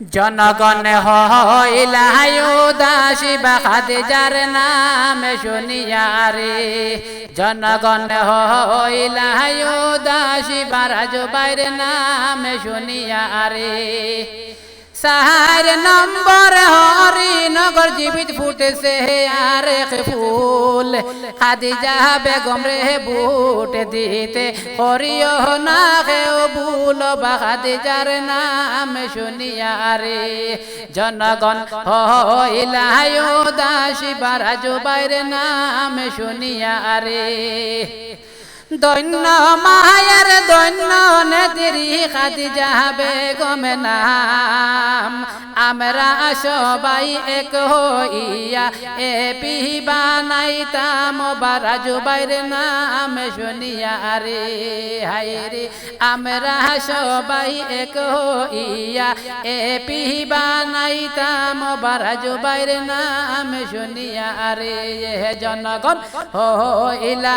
জনগণ হইলায়ুদাসী বা যার নাম শুনিয়া রে। জনগণ হইলায়ুদাসী বারাজ বাইরে নাম শুনিয়া রে। সাহার নম্বর হরিনগর জীবিত ফুটেছে আর ফুল। খাদিজা বেগম রে বুট দিতে হরিও না খেও ভুল, বা খাদিজার নাম শুনিয়া রে। জনগণ হইলায় দাসী বারাজু বাইরে নাম শুনিয়া রে। দৈন্য মায়ের দৈন্য নেতিরি খাদি যাবে গমে নাম। আমরা সবাই এক হইয়া এ পিবা নাই তাম বারাজু বাইরে নাম শুনিয়া রে হাই রে। আমরা সবাই এক হইয়া এ পিবা নাই তাম বারাজু বাইরে নাম শুনিয়া রে জনগণ হইলা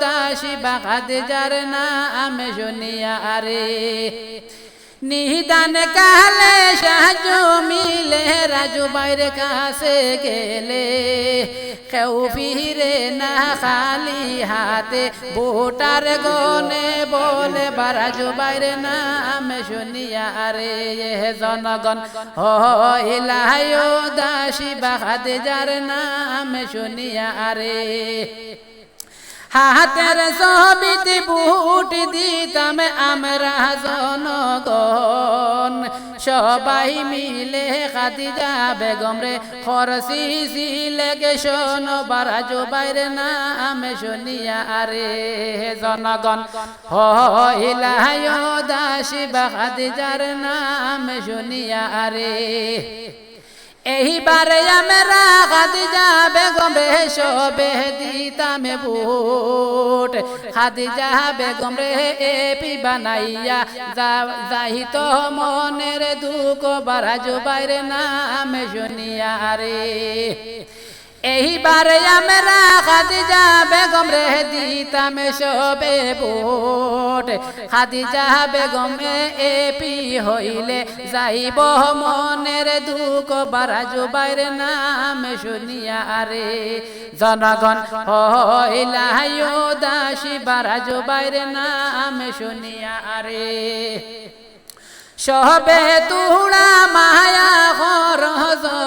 দাসী বাখাদ যার নাম শুনিয়া রে নিদান কালে সাহায্য মিলে, রাজু বাইরে কাছে গেলে। কেউ ফিরে না খালি হাতে বোটার গনে বলে, বারাজু বাইরে নাম শুনিয়া রে জনগণ হইলায় দাসী বাখাদ যার নাম শুনিয়া রে হাতের সবিতি বুট দিতাম আমরা জনগণ। সবাই মিলে খাদিজা বেগম রে খরসি সিলেগে শোন, বারাজু বাইরে নাম শুনিয়া আরে জনগণ। হইলায় দাসী বা খাদিজার নাম শুনিয়া আরে এইবারে আমরা খাদিজা বেগম রে সবে দিতাম বুট। খাদিজা বেগম রে এপি বানাইয়া যাহিত মনের দুঃখ বারাজু বাইরে নাম শুনিয়া রে। এইবারে আমরা খাদিজা বেগম রে দিতাম সবে বোট। খাদিজা বেগম এপি হইলে যাইব মনের দুঃখ বারাজু বাইরে নাম শুনিয়া রে। জনগণ হইলায় দাসী বারাজু বাইরে নাম শুনিয়া রে। সবে তুড়া মায়া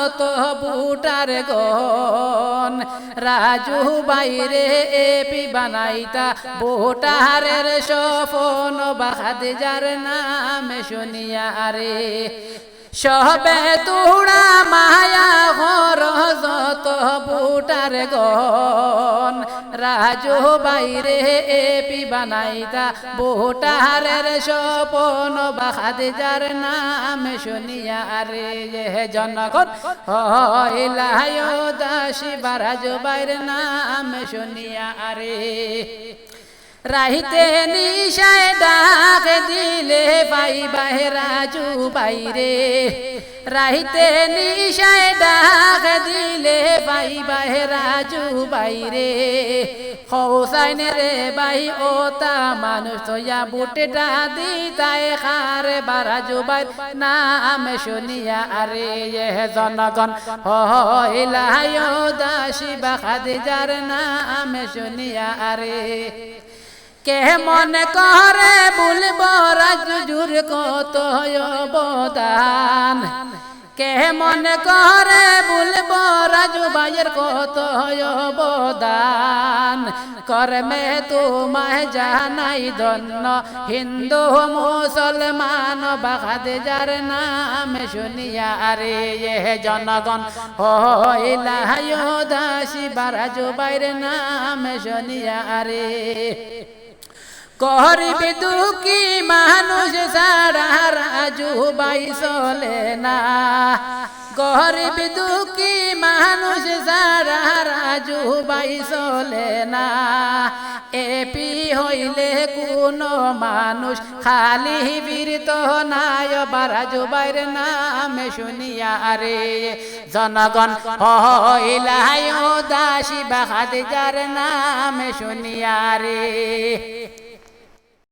যত বুটার গন রাজু বাইরে এপি বানাইতা বুটারের সফন বাহাদ যার নাম শুনিয়া রে। সবে তুড়া মায়া ঘর যত বুটার গন রাজু বাইরে এপি বানাইতা, বুটারের সপন বাখাদ যার নাম শুনিয়া রে জনগণ হইলায় দাসী বারাজু বাইরে নাম শুনিয়া রে রাহিতে নিশায় ডাক দিলে পাই বাহেরাজু বাইরে রাহিতে নিশায় ডাক দিলে পাই বাহেরাজু বাইরে হৌসাইন রে বাই ও তা মানুষ তোয়া বুটেটা দিতায় খারে বারাজু বাই নাম শুনিয়া, আরে জনগণ হইলায় দাসী বাখাদি যার নাম শুনিয়া, আরে কে মনে করে বলব রাজুর কত অবদান? কে মনে করে বলব, রাজু ভাইয়ের কত অবদান? করমে তোমায় জানাই ধন্য, হিন্দু মুসলমান বাগাদ যার নাম শুনিয়া রে এ জনগণ। হইলায় দাসী বারাজু বাইরে নাম শুনিয়া রে গরিব দুঃখী মানুষ সারা রাজু বাই চলে না। গরিব দুঃখী মানুষ সারা রাজু বাই চলে না। এপি হইলে কোনো মানুষ খালি বীরত নাই, বারাজু বাইরে নাম শুনিয়া রে। জনগণ হইলাই দাসী বাহাদ যার নাম শুনিয়া রে।